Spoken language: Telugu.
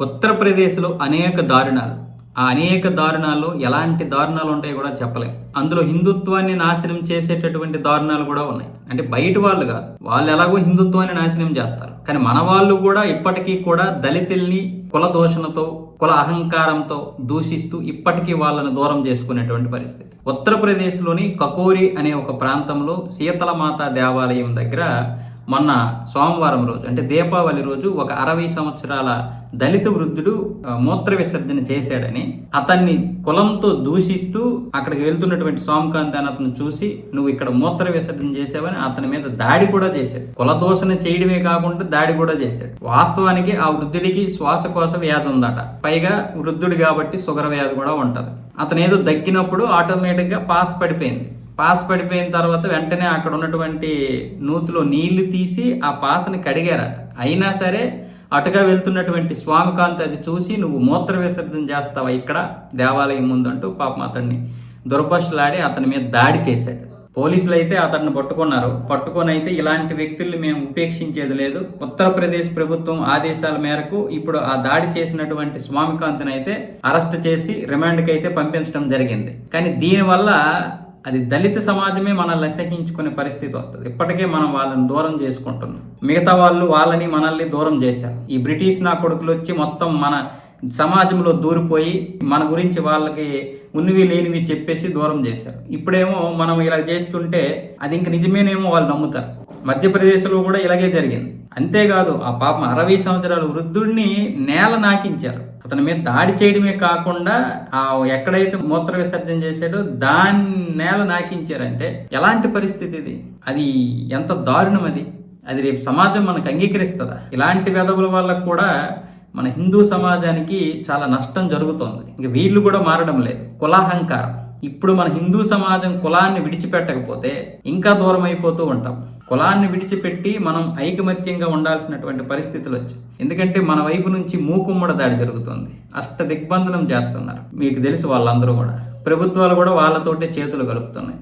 ఉత్తరప్రదేశ్లో అనేక దారుణాలు. ఆ అనేక దారుణాల్లో ఎలాంటి దారుణాలు ఉంటాయో కూడా చెప్పలేం. అందులో హిందుత్వాన్ని నాశనం చేసేటటువంటి దారుణాలు కూడా ఉన్నాయి. అంటే బయట వాళ్ళు కాదు వాళ్ళు ఎలాగో హిందుత్వాన్ని నాశనం చేస్తారు. కానీ మన వాళ్ళు కూడా ఇప్పటికీ కూడా దళితుల్ని కుల దోషణతో కుల అహంకారంతో దూషిస్తూ ఇప్పటికీ వాళ్ళని దూరం చేసుకునేటువంటి పరిస్థితి. ఉత్తరప్రదేశ్లోని కకోరి అనే ఒక ప్రాంతంలో శీతలమాత దేవాలయం దగ్గర మొన్న సోమవారం రోజు అంటే దీపావళి రోజు ఒక అరవై సంవత్సరాల దళిత వృద్ధుడు మూత్ర విసర్జన చేశాడని అతన్ని కులంతో దూషిస్తూ అక్కడికి వెళ్తున్నటువంటి సోమకాంత్ అని అతను చూసి నువ్వు ఇక్కడ మూత్ర విసర్జన చేసావని అతని మీద దాడి కూడా చేశాడు. కుల దోషణ చేయడమే కాకుండా దాడి కూడా చేశాడు. వాస్తవానికి ఆ వృద్ధుడికి శ్వాసకోశ వ్యాధి ఉందట. పైగా వృద్ధుడు కాబట్టి షుగర్ వ్యాధి కూడా ఉంటుంది. అతను ఏదో దగ్గినప్పుడు ఆటోమేటిక్గా పాస్ పడిపోయింది. పాస్ పడిపోయిన తర్వాత వెంటనే అక్కడ ఉన్నటువంటి నూతిలో నీళ్ళు తీసి ఆ పాసని కడిగారట. అయినా సరే అటుగా వెళ్తున్నటువంటి స్వామికాంత్ అది చూసి నువ్వు మూత్ర విసర్జన చేస్తావా ఇక్కడ? దేవాలయం ముందంటూ పాపం అతన్ని దుర్భషలాడి అతని మీద దాడి చేశాడు. పోలీసులు అయితే అతన్ని పట్టుకున్నారు. పట్టుకొని అయితే ఇలాంటి వ్యక్తుల్ని మేము ఉపేక్షించేది లేదు. ఉత్తరప్రదేశ్ ప్రభుత్వం ఆదేశాల మేరకు ఇప్పుడు ఆ దాడి చేసినటువంటి స్వామికాంత్ని అయితే అరెస్ట్ చేసి రిమాండ్కి అయితే పంపించడం జరిగింది. కానీ దీనివల్ల అది దళిత సమాజమే మనల్ని అసహించుకునే పరిస్థితి వస్తుంది. ఇప్పటికే మనం వాళ్ళని దూరం చేసుకుంటున్నాం. మిగతా వాళ్ళు వాళ్ళని మనల్ని దూరం చేశారు. ఈ బ్రిటిష్ నా కొడుకులు వచ్చి మొత్తం మన సమాజంలో దూరిపోయి మన గురించి వాళ్ళకి ఉన్నవి లేనివి చెప్పేసి దూరం చేశారు. ఇప్పుడేమో మనం ఇలా చేస్తుంటే అది ఇంక నిజమేనేమో వాళ్ళు నమ్ముతారు. మధ్యప్రదేశ్లో కూడా ఇలాగే జరిగింది. అంతేకాదు ఆ పాపం అరవై సంవత్సరాల వృద్ధుడిని నేల నాకించారు. అతని మీద దాడి చేయడమే కాకుండా ఆ ఎక్కడైతే మూత్ర విసర్జన చేశాడో దాన్ని నేల నాకించారంటే ఎలాంటి పరిస్థితి ఇది? అది ఎంత దారుణం అది? అది రేపు సమాజం మనకు అంగీకరిస్తుందా? ఇలాంటి వెధవుల వల్ల కూడా మన హిందూ సమాజానికి చాలా నష్టం జరుగుతోంది. ఇంక వీళ్ళు కూడా మారడం లేదు. కులాహంకారం. ఇప్పుడు మన హిందూ సమాజం కులాన్ని విడిచిపెట్టకపోతే ఇంకా దూరం అయిపోతూ ఉంటాం. కులాన్ని విడిచిపెట్టి మనం ఐకమత్యంగా ఉండాల్సినటువంటి పరిస్థితులు వచ్చాయి. ఎందుకంటే మన వైపు నుంచి మూకుమ్మడి దాడి జరుగుతుంది. అష్ట దిగ్బంధనం చేస్తున్నారు. మీకు తెలుసు వాళ్ళందరూ కూడా. ప్రభుత్వాలు కూడా వాళ్ళతోటే చేతులు కలుపుతున్నాయి.